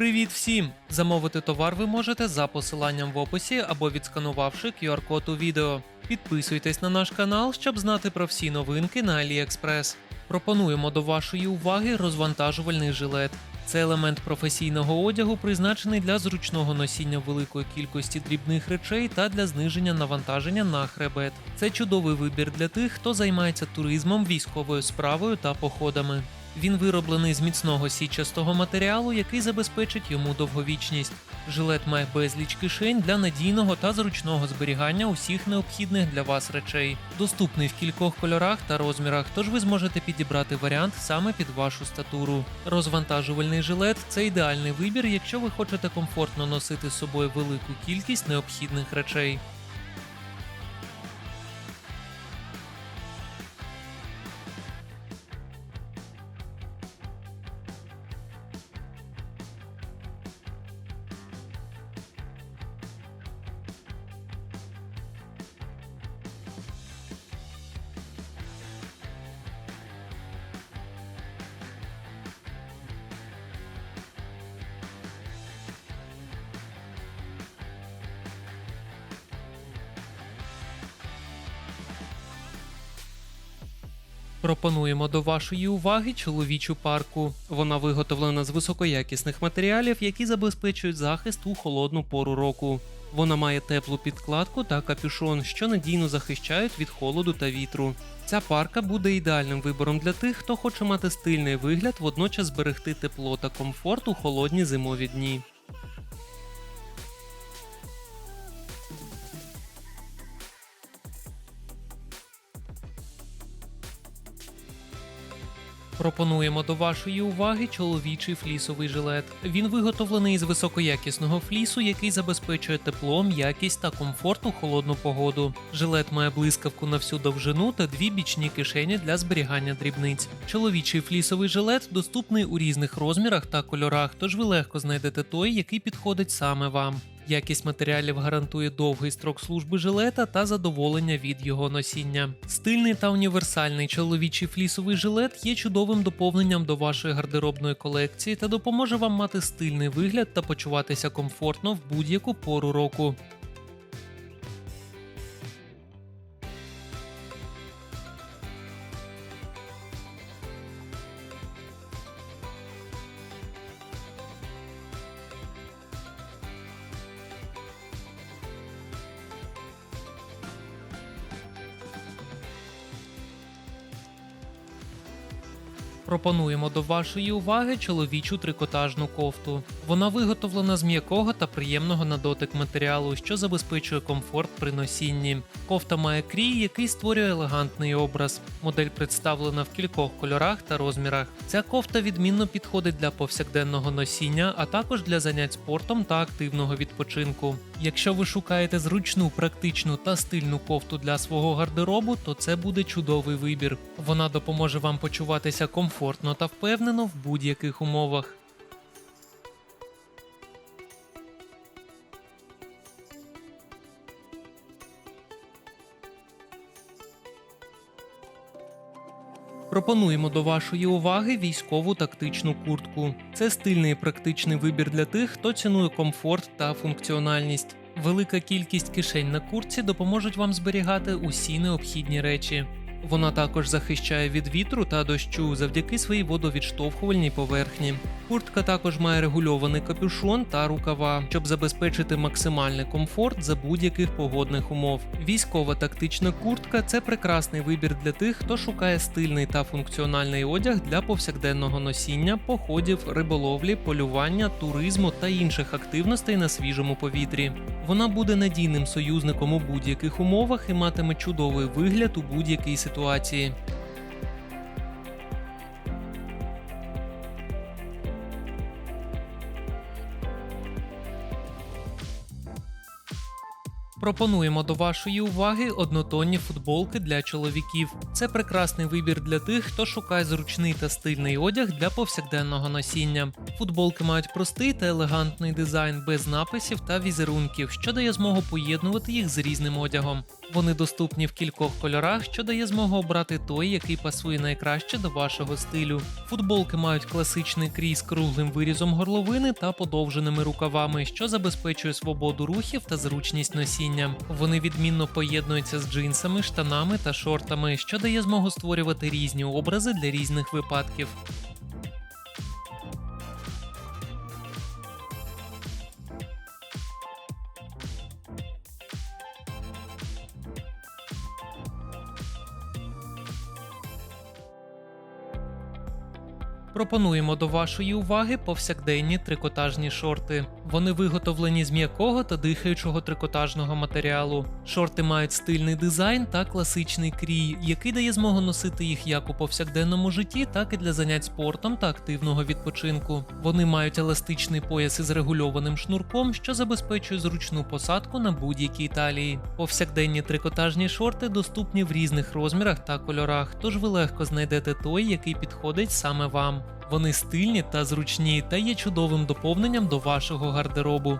Привіт всім! Замовити товар ви можете за посиланням в описі або відсканувавши QR-код у відео. Підписуйтесь на наш канал, щоб знати про всі новинки на AliExpress. Пропонуємо до вашої уваги розвантажувальний жилет. Це елемент професійного одягу, призначений для зручного носіння великої кількості дрібних речей та для зниження навантаження на хребет. Це чудовий вибір для тих, хто займається туризмом, військовою справою та походами. Він вироблений з міцного січастого матеріалу, який забезпечить йому довговічність. Жилет має безліч кишень для надійного та зручного зберігання усіх необхідних для вас речей. Доступний в кількох кольорах та розмірах, тож ви зможете підібрати варіант саме під вашу статуру. Розвантажувальний жилет це ідеальний вибір, якщо ви хочете комфортно носити з собою велику кількість необхідних речей. Пропонуємо до вашої уваги чоловічу парку. Вона виготовлена з високоякісних матеріалів, які забезпечують захист у холодну пору року. Вона має теплу підкладку та капюшон, що надійно захищають від холоду та вітру. Ця парка буде ідеальним вибором для тих, хто хоче мати стильний вигляд, водночас зберегти тепло та комфорт у холодні зимові дні. Пропонуємо до вашої уваги чоловічий флісовий жилет. Він виготовлений із високоякісного флісу, який забезпечує тепло, м'якість та комфорт у холодну погоду. Жилет має блискавку на всю довжину та дві бічні кишені для зберігання дрібниць. Чоловічий флісовий жилет доступний у різних розмірах та кольорах, тож ви легко знайдете той, який підходить саме вам. Якість матеріалів гарантує довгий строк служби жилета та задоволення від його носіння. Стильний та універсальний чоловічий флісовий жилет є чудовим доповненням до вашої гардеробної колекції та допоможе вам мати стильний вигляд та почуватися комфортно в будь-яку пору року. Пропонуємо до вашої уваги чоловічу трикотажну кофту. Вона виготовлена з м'якого та приємного на дотик матеріалу, що забезпечує комфорт при носінні. Кофта має крій, який створює елегантний образ. Модель представлена в кількох кольорах та розмірах. Ця кофта відмінно підходить для повсякденного носіння, а також для занять спортом та активного відпочинку. Якщо ви шукаєте зручну, практичну та стильну кофту для свого гардеробу, то це буде чудовий вибір. Вона допоможе вам почуватися комфортно та впевнено в будь-яких умовах. Пропонуємо до вашої уваги військову тактичну куртку. Це стильний і практичний вибір для тих, хто цінує комфорт та функціональність. Велика кількість кишень на куртці допоможуть вам зберігати усі необхідні речі. Вона також захищає від вітру та дощу завдяки своїй водовідштовхувальній поверхні. Куртка також має регульований капюшон та рукава, щоб забезпечити максимальний комфорт за будь-яких погодних умов. Військова тактична куртка це прекрасний вибір для тих, хто шукає стильний та функціональний одяг для повсякденного носіння, походів, риболовлі, полювання, туризму та інших активностей на свіжому повітрі. Вона буде надійним союзником у будь-яких умовах і матиме чудовий вигляд у будь-якій ситуації. Пропонуємо до вашої уваги однотонні футболки для чоловіків. Це прекрасний вибір для тих, хто шукає зручний та стильний одяг для повсякденного носіння. Футболки мають простий та елегантний дизайн без написів та візерунків, що дає змогу поєднувати їх з різним одягом. Вони доступні в кількох кольорах, що дає змогу обрати той, який пасує найкраще до вашого стилю. Футболки мають класичний крій з круглим вирізом горловини та подовженими рукавами, що забезпечує свободу рухів та зручність носіння. Вони відмінно поєднуються з джинсами, штанами та шортами, що дає змогу створювати різні образи для різних випадків. Пропонуємо до вашої уваги повсякденні трикотажні шорти. Вони виготовлені з м'якого та дихаючого трикотажного матеріалу. Шорти мають стильний дизайн та класичний крій, який дає змогу носити їх як у повсякденному житті, так і для занять спортом та активного відпочинку. Вони мають еластичний пояс із регульованим шнурком, що забезпечує зручну посадку на будь-якій талії. Повсякденні трикотажні шорти доступні в різних розмірах та кольорах, тож ви легко знайдете той, який підходить саме вам. Вони стильні та зручні та є чудовим доповненням до вашого гардеробу.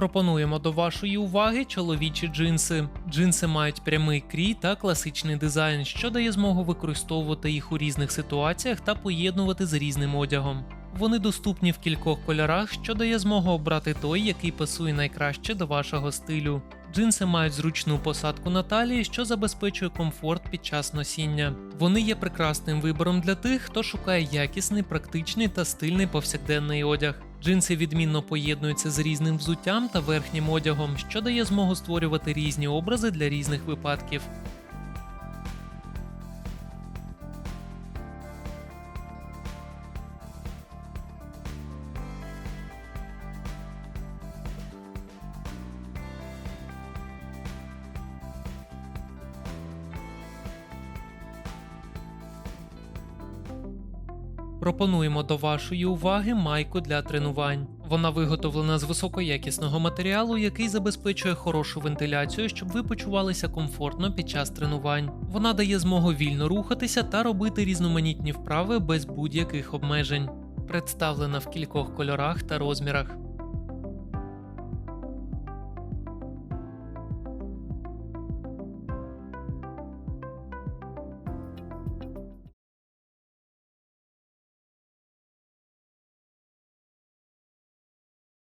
Пропонуємо до вашої уваги чоловічі джинси. Джинси мають прямий крій та класичний дизайн, що дає змогу використовувати їх у різних ситуаціях та поєднувати з різним одягом. Вони доступні в кількох кольорах, що дає змогу обрати той, який пасує найкраще до вашого стилю. Джинси мають зручну посадку на талії, що забезпечує комфорт під час носіння. Вони є прекрасним вибором для тих, хто шукає якісний, практичний та стильний повсякденний одяг. Джинси відмінно поєднуються з різним взуттям та верхнім одягом, що дає змогу створювати різні образи для різних випадків. Пропонуємо до вашої уваги майку для тренувань. Вона виготовлена з високоякісного матеріалу, який забезпечує хорошу вентиляцію, щоб ви почувалися комфортно під час тренувань. Вона дає змогу вільно рухатися та робити різноманітні вправи без будь-яких обмежень. Представлена в кількох кольорах та розмірах.